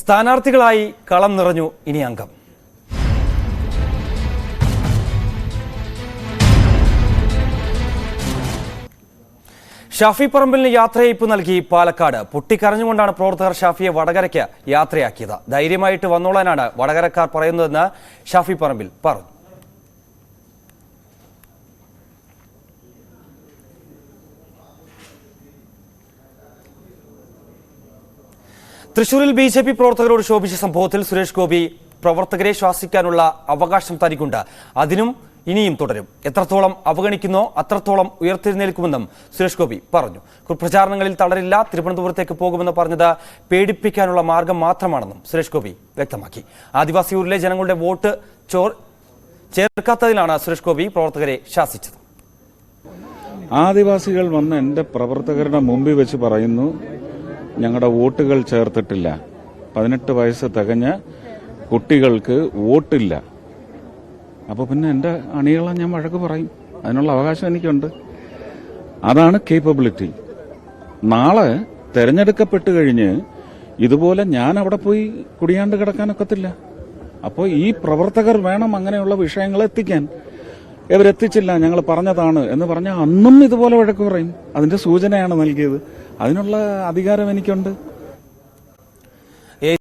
സ്ഥാനാർത്ഥികളായി കളം നിറഞ്ഞു ഇനി അംഗം. ഷാഫി പറമ്പിലിന് യാത്രയയപ്പ് നൽകി പാലക്കാട്. പൊട്ടിക്കരഞ്ഞുകൊണ്ടാണ് പ്രവർത്തകർ ഷാഫിയെ വടകരയ്ക്ക് യാത്രയാക്കിയത്. ധൈര്യമായിട്ട് വന്നോളാനാണ് വടകരക്കാർ പറയുന്നതെന്ന് ഷാഫി പറമ്പിൽ പറഞ്ഞു. തൃശൂരിൽ ബി ജെ പി പ്രവർത്തകരോട് ശോഭിച്ച സംഭവത്തിൽ സുരേഷ് ഗോപി പ്രവർത്തകരെ ശ്വാസിക്കാനുള്ള അവകാശം തനിക്കുണ്ട്. അതിനും ഇനിയും തുടരും. എത്രത്തോളം അവഗണിക്കുന്നോ അത്രത്തോളം ഉയർത്തെഴുന്നേൽക്കുമെന്നും സുരേഷ് ഗോപി പറഞ്ഞു. പ്രചാരണങ്ങളിൽ തളരില്ല തിരുവനന്തപുരത്തേക്ക് പോകുമെന്ന് പറഞ്ഞത് പേടിപ്പിക്കാനുള്ള മാർഗം മാത്രമാണെന്നും സുരേഷ് ഗോപി വ്യക്തമാക്കി. ആദിവാസി ഊരിലെ ജനങ്ങളുടെ വോട്ട് ചോർ ചേർക്കാത്തതിനാണ് സുരേഷ് ഗോപി പ്രവർത്തകരെ ശാസിച്ചത്. ആദിവാസികൾ വന്ന് എന്റെ പ്രവർത്തകരുടെ മുമ്പിൽ വെച്ച് പറയുന്നു ഞങ്ങളുടെ വോട്ടുകൾ ചേർത്തിട്ടില്ല. പതിനെട്ട് വയസ്സ് തികഞ്ഞ കുട്ടികൾക്ക് വോട്ടില്ല. അപ്പോൾ പിന്നെ എന്റെ അണികളെ ഞാൻ വഴക്ക് പറയും. അതിനുള്ള അവകാശം എനിക്കുണ്ട്. അതാണ് കേപ്പബിലിറ്റി നാളെ തെരഞ്ഞെടുക്കപ്പെട്ട് കഴിഞ്ഞ് ഇതുപോലെ ഞാൻ അവിടെ പോയി കുടിയാണ്ട് കിടക്കാനൊക്കത്തില്ല അപ്പോൾ ഈ പ്രവർത്തകർ വേണം അങ്ങനെയുള്ള വിഷയങ്ങൾ എത്തിക്കാൻ ഇവരെത്തിച്ചില്ല ഞങ്ങൾ പറഞ്ഞതാണ് എന്ന് പറഞ്ഞാൽ അന്നും ഇതുപോലെ വഴക്ക് പറയും. അതിന്റെ സൂചനയാണ് നൽകിയത്. അതിനുള്ള അധികാരം എനിക്കുണ്ട്.